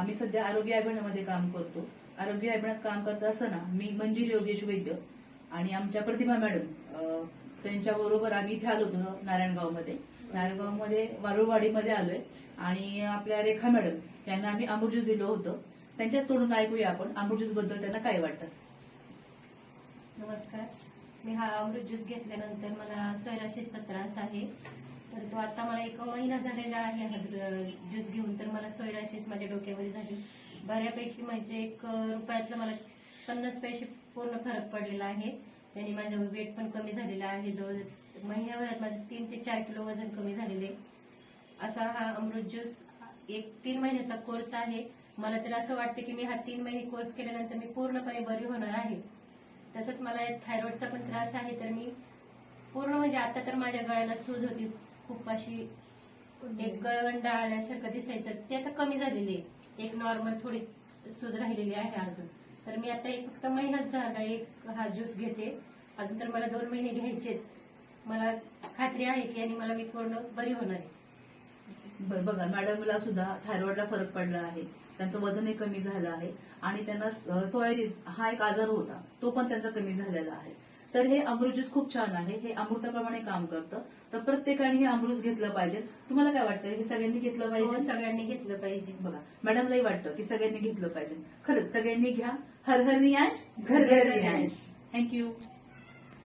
आम्ही सध्या आरोग्य अभियानामध्ये काम करतो. आरोग्य अभियानात काम करत असताना मी मंजिरी योगेश वैद्य आणि आमच्या प्रतिभा मॅडम त्यांच्या बरोबर आम्ही इथे आलो होतो नारायणगावमध्ये. नारायणगावमध्ये वारुळवाडीमध्ये आलोय आणि आपल्या रेखा मॅडम यांना आम्ही अमृत ज्यूस दिलं होतं. त्यांच्याच तोडून ऐकूया आपण. अमृत ज्यूसबद्दल त्यांना काय वाटतं? नमस्कार. मी हा अमृत ज्यूस घेतल्यानंतर मला सोयराशीचा त्रास आहे. तर तो आता मला एक महिना झालेला आहे हा ज्यूस घेऊन. तर मला सोयराशीच माझ्या डोक्यामध्ये झाली. बऱ्यापैकी म्हणजे एक रुपयातलं मला पन्नास पैसे पूर्ण फरक पडलेला आहे. त्याने माझं वेट पण कमी झालेलं आहे. जवळ महिन्याभरात माझं तीन ते चार किलो वजन कमी झालेले असा हा अमृत ज्यूस एक तीन महिन्याचा कोर्स आहे. मला तर असं वाटतं की मी हा तीन महिने कोर्स केल्यानंतर मी पूर्णपणे बरी होणार तसंच मला थायरॉइडचा पण त्रास आहे तर मी पूर्ण म्हणजे आता तर माझ्या गळ्याला सूज होती. खूप अशी एक गळगंडा आल्यासारखं दिसायचं. ते आता कमी झालेली आहे. एक नॉर्मल थोडी सूज राहिलेली आहे अजून. तर मी आता एक फक्त महिनाच झाला एक हा ज्यूस घेते. अजून तर मला दोन महिने घ्यायचे मला खात्री आहे की आणि मला मी पूर्ण बरी होणार आहे. बरं बघा मॅडमला सुद्धा थायरॉइडला फरक पडला आहे. त्यांचं वजनही कमी झालं आहे. आणि त्यांना सोयारीज हा एक आजार होता. तो पण त्यांचा कमी झालेला आहे. तर हे अमृत ज्यूस खूप छान आहे. हे अमृताप्रमाणे काम करतं. तर प्रत्येकाने हे अमृत घेतलं पाहिजे. तुम्हाला काय वाटतं? हे सगळ्यांनी घेतलं हो, पाहिजे? सगळ्यांनी घेतलं पाहिजे. बघा मॅडमलाही वाटतं की सगळ्यांनी घेतलं पाहिजे. खरंच सगळ्यांनी घ्या. हर हर रियांश घर घर रियांश. थँक्यू